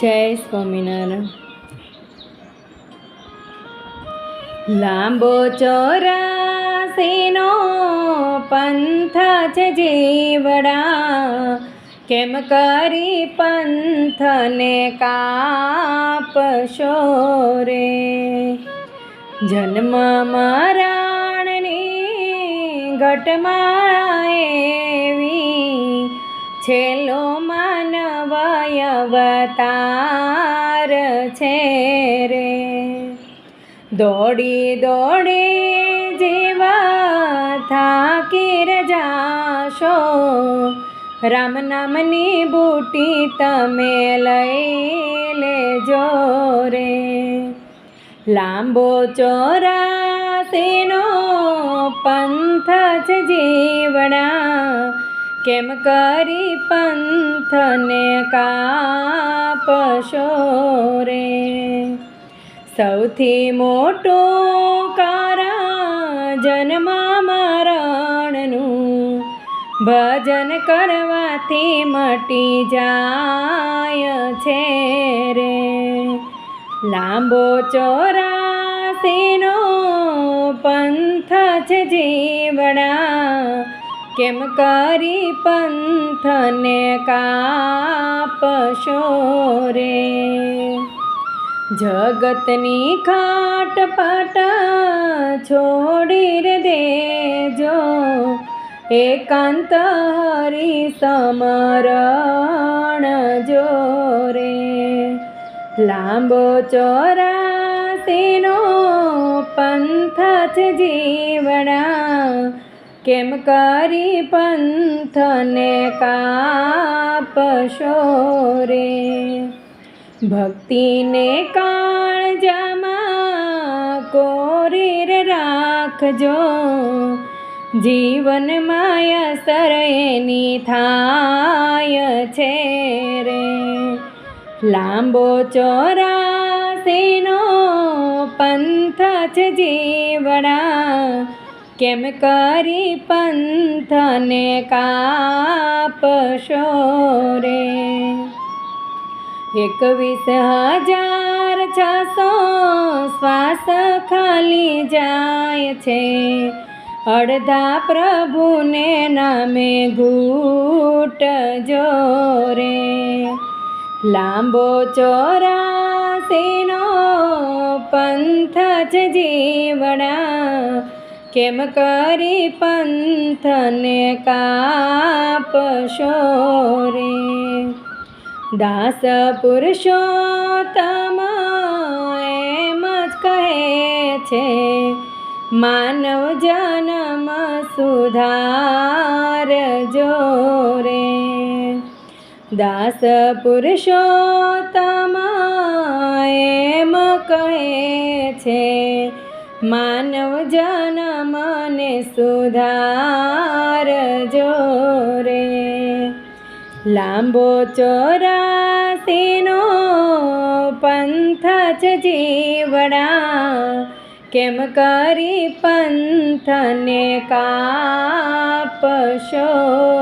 જય સ્વામિનારાયણ. લાંબો ચોરાસીનો પંથ છે જીવડા. કેમ કરી પંથને કાપશો રે? જન્મ મારાણની ઘટમાળા એવી છેલ્લો માનવ અવતાર છે રે. દોડી દોડી જેવા થાકી જાશો. રામ નામની બૂટી તમે લઈ લેજો રે. લાંબો ચોરાસીનો પંથ છે જીવડા કેમ કરી પંથને કાપશો રે? સૌથી મોટો કારણ જન્મ મરણનું. ભજન કરવાથી મટી જાય છે રે. લાંબો ચોરાસીનો પંથ છે જીવડા કેમ કરી પંથને કાપશો રે? જગતની ખાટ પાટ છોડી રે દેજો એકાંત હરી સમરણ જોરે. લાંબો ચોરાસીનો પંથ જ જીવડા કેમ કરી પંથને કાપશો રે? ભક્તિને કાળજામાં કોરી રે રાખજો. જીવન માયા એની થાય છે રે. લાંબો ચોરાસીનો પંથ છે જીવડા કેમ કરી પંથને કાપશો રે? એકવીસ હજાર છસો શ્વાસ ખાલી જાય છે. અડધા પ્રભુને નામે ઘૂટ જોરે. લાંબો ચોરાસીનો પંથ જ જીવડા કેમ કરી પંથને કાપશો રે? દાસ પુરુષોત્તમ એમ જ કહે છે, માનવ જન્મ સુધાર જોરે દાસ પુરુષોત્તમ એમ કહે છે માનવ જન્મને સુધાર જોરે લાંબો ચોરાસીનો પંથ જ જીવડા. કેમ કરી પંથને કાપશો? રે